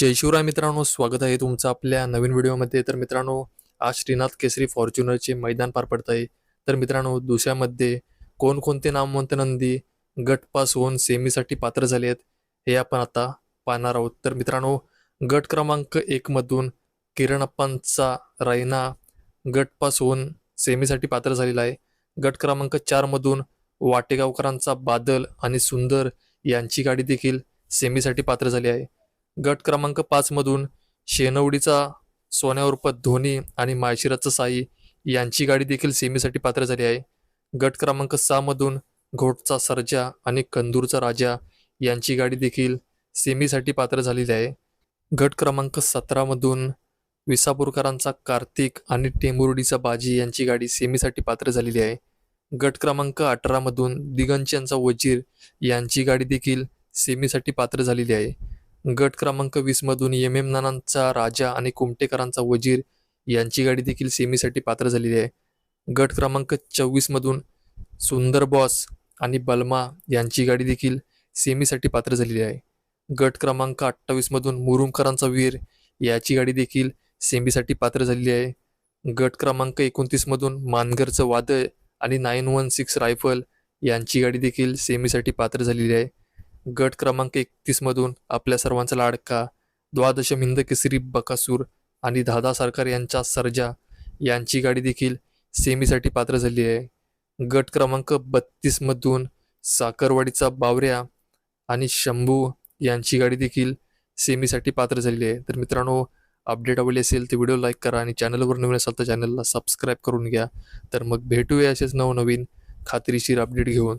जय शिवराय मित्रांनो स्वागत आहे तुमचं आपल्या नवीन व्हिडिओमध्ये. तर मित्रांनो आज श्रीनाथ केसरी फॉर्च्युनरचे मैदान पार पडत आहे. तर मित्रांनो दुसऱ्यामध्ये कोणकोणते नामवंत नंदी गट पास होऊन सेमीसाठी पात्र झाले आहेत हे आपण आता पाहणार आहोत. तर मित्रांनो गट क्रमांक एकमधून किरणप्पांचा रायना रैना गट पास होऊन सेमीसाठी पात्र झालेला आहे. गट क्रमांक चारमधून वाटेगावकरांचा बादल आणि सुंदर यांची गाडी देखील सेमीसाठी पात्र झाली आहे. गट क्रमांक पाचमधून शेनवडीचा सोन्या उर्फ धोनी आणि माळशिराचं साई यांची गाडी देखील सेमीसाठी पात्र झाली आहे. गट क्रमांक सहामधून घोटचा सर्जा आणि कंदूरचा राजा यांची गाडी देखील सेमीसाठी पात्र झालेली आहे. गट क्रमांक सतरामधून विसापूरकरांचा कार्तिक आणि टेंबुर्डीचा बाजी यांची गाडी सेमीसाठी पात्र झालेली आहे. गट क्रमांक अठरामधून दिगंच यांचा वजीर यांची गाडी देखील सेमीसाठी पात्र झालेली आहे. गट क्रमांक वीसमधून एम एम नानांचा राजा आणि कुमटेकरांचा वजीर यांची गाडी देखील सेमीसाठी पात्र झालेली आहे. गट क्रमांक चोवीसमधून सुंदर बॉस आणि बलमा यांची गाडी देखील सेमीसाठी पात्र झालेली आहे. गट क्रमांक अठ्ठावीसमधून मुरुमकरांचा वीर याची गाडी देखील सेमीसाठी पात्र झालेली आहे. गट क्रमांक एकोणतीसमधून मानगरचं वादळ आणि नाईन वन सिक्स रायफल यांची गाडी देखील सेमीसाठी पात्र झालेली आहे. गट क्रमांक एकतीसमधून आपल्या सर्वांचा लाडका द्वादश हिंद केसरी बकासूर आणि दादा सरकार यांच्या सर्जा यांची गाडी देखील सेमीसाठी पात्र झाली आहे. गट क्रमांक बत्तीसमधून साखरवाडीचा बावऱ्या आणि शंभू यांची गाडी देखील सेमीसाठी पात्र झालेली आहे. तर मित्रांनो अपडेट आवडली असेल तर व्हिडिओ लाईक करा आणि चॅनलवर नवीन असाल तर चॅनलला सबस्क्राईब करून घ्या. तर मग भेटूया असेच नवनवीन खात्रीशीर अपडेट घेऊन.